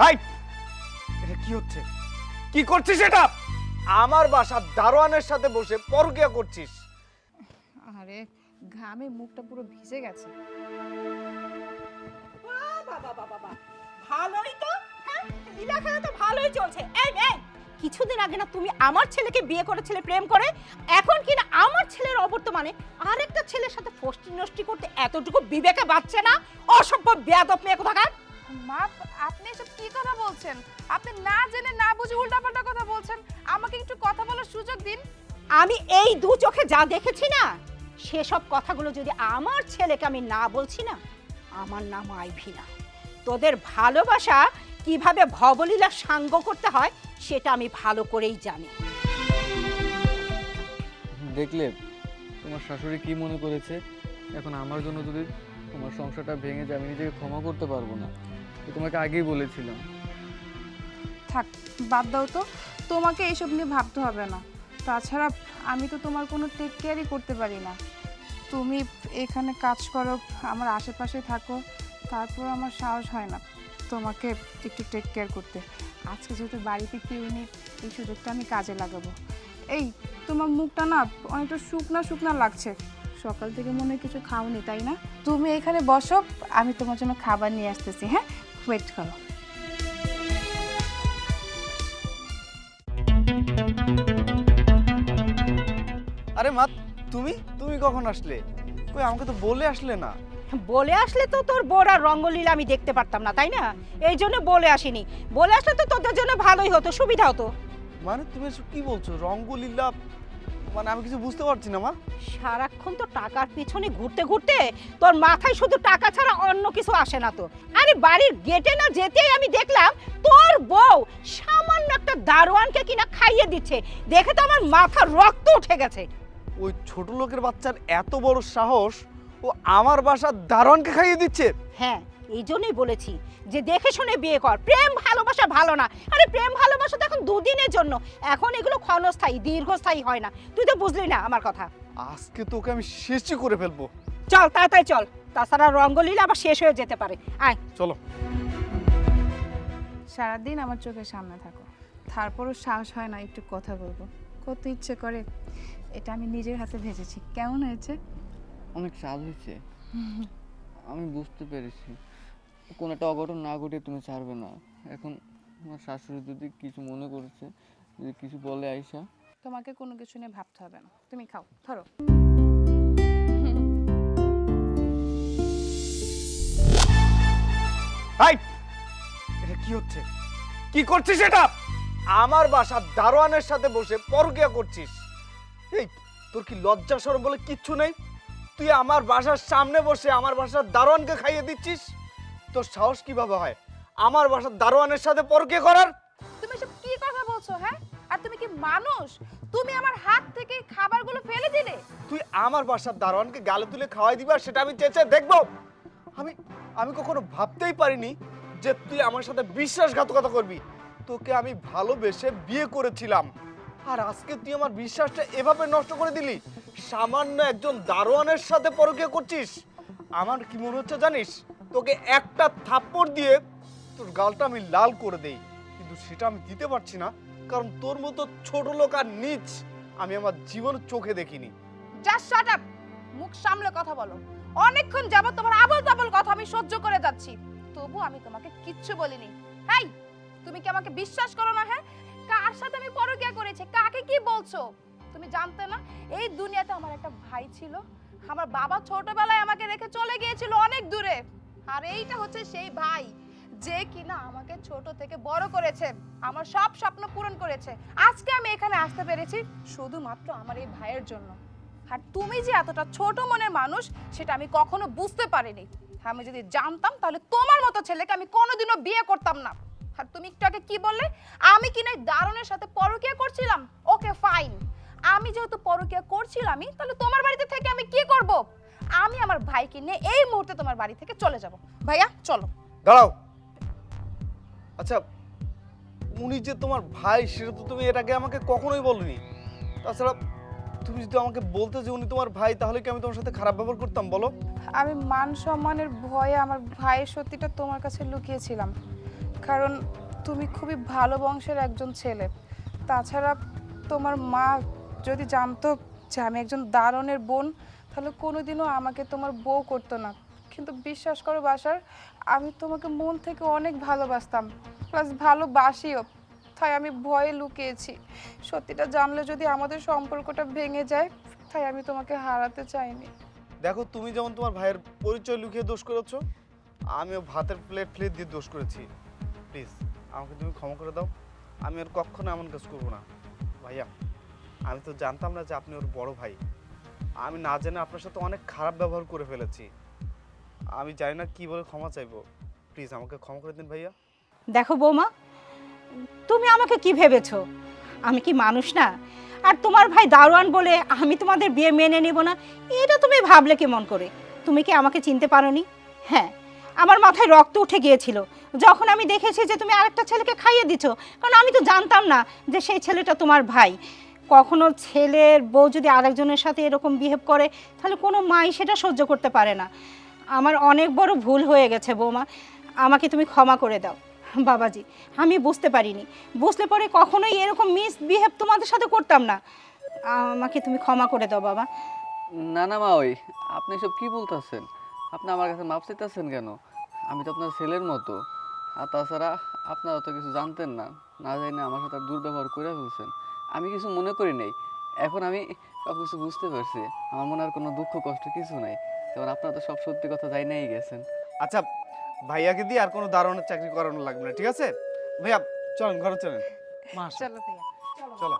High! এটা কি হচ্ছে? কি করছিস এটা? আমার বাসার দারোয়ানের সাথে বসে পরকিয়া করছিস। আরে ঘামে মুখটা পুরো ভিজে গেছে। বাবা বাবা বাবা ভালোই তো হ্যাঁ? তো ভালোই চলছে। এই এই কিছুদিন আগে না তুমি আমার ছেলেকে বিয়ে করে ছেলে প্রেম করে। এখন কি না আমার ছেলের অবর্তমানে আরেকটা ছেলের সাথে ফষ্টি নষ্টি করতে এতটুকু বিবেকে বাঁচছে না? অসভ্য বেয়াদব মেয়ে কোথাকার? মা আপনি এসব কি কথা বলছেন? আপনি না জেনে না বুঝে উল্টাপাল্টা কথা বলছেন। আমাকে একটু কথা বলার সুযোগ দিন। আমি এই দু চোখে যা দেখেছি না সেসব কথাগুলো যদি আমার ছেলেকে আমি না বলছি না আমার নাম আইভি না। তোদের ভালোবাসা কীভাবে ভবলীলা সাঙ্গ করতে হয় সেটা আমি ভালো করেই জানি। দেখলে তোমার শাশুড়ি কি মনে করেছে? এখন আমার জন্য যদি তোমার সংসারটা ভেঙে যায় আমি নিজেকে ক্ষমা করতে পারব না। তোমাকে আগেই বলেছিলাম। থাক, বাদ দাও তো। তোমাকে এইসব নিয়ে ভাবতে হবে না। তাছাড়া আমি তো তোমার কোনো টেক কেয়ারই করতে পারি না। তুমি এখানে কাজ করো, আমার আশেপাশে থাকো। তারপর আমার সাহস হয় না তোমাকে একটু টেক কেয়ার করতে। আজকে যেহেতু বাড়িতে কেউ নেই, এই সুযোগটা আমি কাজে লাগাবো। এই, তোমার মুখটা না অনেকটা শুকনা শুকনা লাগছে। সকাল থেকে মনে হয় কিছু খাওনি, তাই না? তুমি এখানে বসো, আমি তোমার জন্য খাবার নিয়ে আসতেছি হ্যাঁ? ওয়েট করো আরে মা তুমি? তুমি কখন আসলে? কই আমাকে তো বলে আসলে না। বলে আসলে তো তোর বোরা রঙ্গলীলা আমি দেখতে পারতাম না তাই না? এই জন্য বলে আসিনি। বলে আসলে তো তোদের জন্য ভালোই হতো সুবিধা হতো। মানে তুমি এসব কি বলছো? রঙ্গলীলা মানে আমি কিছু বুঝতে পারছি না মা। সারাক্ষণ তো টাকার পিছনে ঘুরতে ঘুরতে তোর মাথায় শুধু টাকা ছাড়া অন্য কিছু আসে না তো। আরে বাড়ির গেটে না যেতেই আমি দেখলাম তোর বউ সামান্য একটা দারোয়ানকে কিনা খাইয়ে দিচ্ছে। দেখে তো আমার মাথা রক্ত উঠে গেছে। ওই ছোট লোকের বাচ্চার এত বড় সাহস ও আমার বাসার দারোয়ানকে খাইয়ে দিচ্ছে। হ্যাঁ এই জন্যই বলেছি যে দেখে শুনে বিয়ে কর। প্রেম ভালোবাসা ভালো না। আরে প্রেম ভালোবাসা তো এখন দুদিনের জন্য। এখন এগুলো ক্ষণস্থায়ী দীর্ঘস্থায়ী হয় না। তুই তো বুঝলি না আমার কথা। আজকে তোকে আমি শেষই করে ফেলব। চল তাড়াতাড়ি চল। তাছাড়া রঙ্গলীলা আবার শেষ হয়ে যেতে পারে। আয়। চলো। সারাদিন আমার চোখের সামনে থাকো। তারপরও সাহস হয় না একটু কথা বলব। কত ইচ্ছে করে। এটা আমি নিজের হাতে ভেজেছি। কেমন হয়েছে? অনেক স্বাদ হয়েছে। আমি বুঝতে পেরেছি। কোনো একটা অঘটন না ঘটে তুমি ছাড়বে না। এখন আমার শাশুড়ি যদি কিছু মনে করেছে যদি কিছু বলে আইসা তোমাকে কোনো কিছু নিয়ে ভাবতে হবে না। তুমি খাও ধরো। এটা কি হচ্ছে? কি করছিস এটা? আমার বাসার দারোয়ানের সাথে বসে পরকিয়া করছিস। এই তোর কি লজ্জা শরম বলে কিচ্ছু নেই? তুই আমার বাসার সামনে বসে আমার বাসার দারোয়ানকে খাইয়ে দিচ্ছিস? তোর সাহস কীভাবে হয়? আমার বাসার দারোয়ানের সাথে পরকিয়া করার? তুমি সব কি কথা বলছো হ্যাঁ? আর তুমি কি মানুষ? তুমি আমার হাত থেকে খাবারগুলো ফেলে দিলে? তুই আমার বাসার দারোয়ানকে গালে তুলে খাওয়াই দিবি আর সেটা আমি চেয়েছে দেখব। আমি আমি কখনো ভাবতেই পারিনি যে তুই আমার সাথে বিশ্বাসঘাতকতা করবি। তোকে আমি ভালোবেসে বিয়ে করেছিলাম। আর আজকে তুই আমার বিশ্বাসটা এভাবে নষ্ট করে দিলি? সামান্য একজন দারোয়ানের সাথে পরকিয়া করছিস? আমার কি মনে হচ্ছে জানিস? তোকে একটা থাপ্পড় দিয়ে তোর গালটা আমি লাল করে দেই। কিন্তু সেটা আমি দিতে পারছি না, কারণ তোর মতো ছোট লোক আর নিচ আমি আমার জীবন চোখে দেখিনি। জাস্ট শাট আপ মুখ সামলে কথা বলো। অনেকক্ষণ যাবত তোমার আবল তাবল কথা আমি সহ্য করে যাচ্ছি। তবু আমি তোমাকে কিচ্ছু বলিনি। হাই, তুমি কি আমাকে বিশ্বাস করো না হ্যাঁ? কার সাথে আমি পরকিয়া করেছি? কাকে কি বলছো? তুমি জানতে না, এই দুনিয়াতে আমার একটা ভাই ছিল। আমার বাবা ছোটবেলায় আমাকে রেখে চলে গিয়েছিল অনেক দূরে। আর এইটা হচ্ছে সেই ভাই যে কিনা আমাকে ছোট থেকে বড় করেছে, আমার সব স্বপ্ন পূরণ করেছে। আজকে আমি এখানে আসতে পেরেছি শুধুমাত্র আমার এই ভাইয়ের জন্য। আর তুমি যে এতটা ছোট মনের মানুষ, সেটা আমি কখনো বুঝতে পারিনি। আমি যদি জানতাম, তাহলে তোমার মতো ছেলেকে আমি কোনোদিনও বিয়ে করতাম না। আর তুমি একটু আগে কি বললে? আমি কিনা দারুণের সাথে পরকিয়া করছিলাম? ওকে ফাইন আমি যেহেতু পরকিয়া করছিলামই, তাহলে তোমার বাড়িতে থেকে আমি কি করব? আমি আমার ভাইকে নিয়ে এই মুহূর্তে তোমার বাড়ি থেকে চলে যাব। ভাইয়া চলো। দাঁড়াও। আচ্ছা উনি যে তোমার ভাই সেটা তো তুমি এর আগে আমাকে কখনোই বলনি। তাছাড়া তুমি যদি আমাকে বলতে যে উনি তোমার ভাই তাহলে কি আমি তোমার সাথে খারাপ ব্যবহার করতাম বলো? আমি মান সম্মানের ভয়ে আমার ভাইয়ের সত্যিটা তোমার কাছে লুকিয়েছিলাম। কারণ তুমি খুবই ভালো বংশের একজন ছেলে। তাছাড়া তোমার মা যদি জানতো যে আমি একজন দারণের বোন তাহলে কোনোদিনও আমাকে তোমার বউ করতো না। কিন্তু বিশ্বাস করো বাসার, আমি তোমাকে মন থেকে অনেক ভালোবাসতাম। প্লাস ভালোবাসিও, তাই আমি ভয়ে লুকিয়েছি। সত্যিটা জানলে যদি আমাদের সম্পর্কটা ভেঙে যায়, তাই আমি তোমাকে হারাতে চাইনি। দেখো, তুমি যেমন তোমার ভাইয়ের পরিচয় লুকিয়ে দোষ করেছ, আমিও ভাতের প্লেট ফ্লেট দিয়ে দোষ করেছি। প্লিজ আমাকে তুমি ক্ষমা করে দাও। আমি আর কখনো এমন কাজ করব না। ভাইয়া, আমি তো জানতাম না যে আপনি ওর বড় ভাই। আমি না জেনে আপনার সাথে অনেক খারাপ ব্যবহার করে ফেলেছি। আমি জানি না কি বলে ক্ষমা চাইব। প্লিজ আমাকে ক্ষমা করে দিন ভাইয়া। দেখো বৌমা, তুমি আমাকে কি ভেবেছো? আমি কি মানুষ না? আর তোমার ভাই দারোয়ান বলে আমি তোমাদের বিয়ে মেনে নেব না, এটা তুমি ভাবলে কেমন করে? তুমি কি আমাকে চিনতে পারোনি? হ্যাঁ আমার মাথায় রক্ত উঠে গিয়েছিল। যখন আমি দেখেছি যে তুমি আরেকটা ছেলেকে খাইয়ে দিচ্ছ কারণ আমি তো জানতাম না যে সেই ছেলেটা তোমার ভাই। কখনো ছেলের বউ যদি আরেকজনের সাথে এরকম বিহেভ করে, তাহলে কোনো মাই সেটা সহ্য করতে পারে না। আমার অনেক বড় ভুল হয়ে গেছে বৌমা। আমাকে তুমি ক্ষমা করে দাও, বাবাজি। আমি বুঝতে পারিনি। বুঝলে পরে কখনোই এরকম মিস বিহেভ তোমাদের সাথে করতাম না। আমাকে তুমি ক্ষমা করে দাও, বাবা। না না, মা, ওই আপনি সব কি বলতেছেন? আপনি আমার কাছে মাপ চাইতেছেন কেন? আমি তো আপনার ছেলের মতো। আর তাছাড়া আপনারা তো কিছু জানতেন না। না জানি আমার সাথে দুর্ব্যবহার করে ফেলছেন। আমি কিছু মনে করি নাই। এখন আমি সব কিছু বুঝতে পারছি। আমার মনে আর কোনো দুঃখ কষ্ট কিছু নাই। যেমন আপনারা তো সব সত্যি কথা যাই নাই গেছেন। আচ্ছা ভাইয়াকে দিয়ে আর কোনো দারোয়ানের চাকরি করানো লাগবে না ঠিক আছে? ভাইয়া চলেন ঘরে চলেন। চলো ভাইয়া। চলো।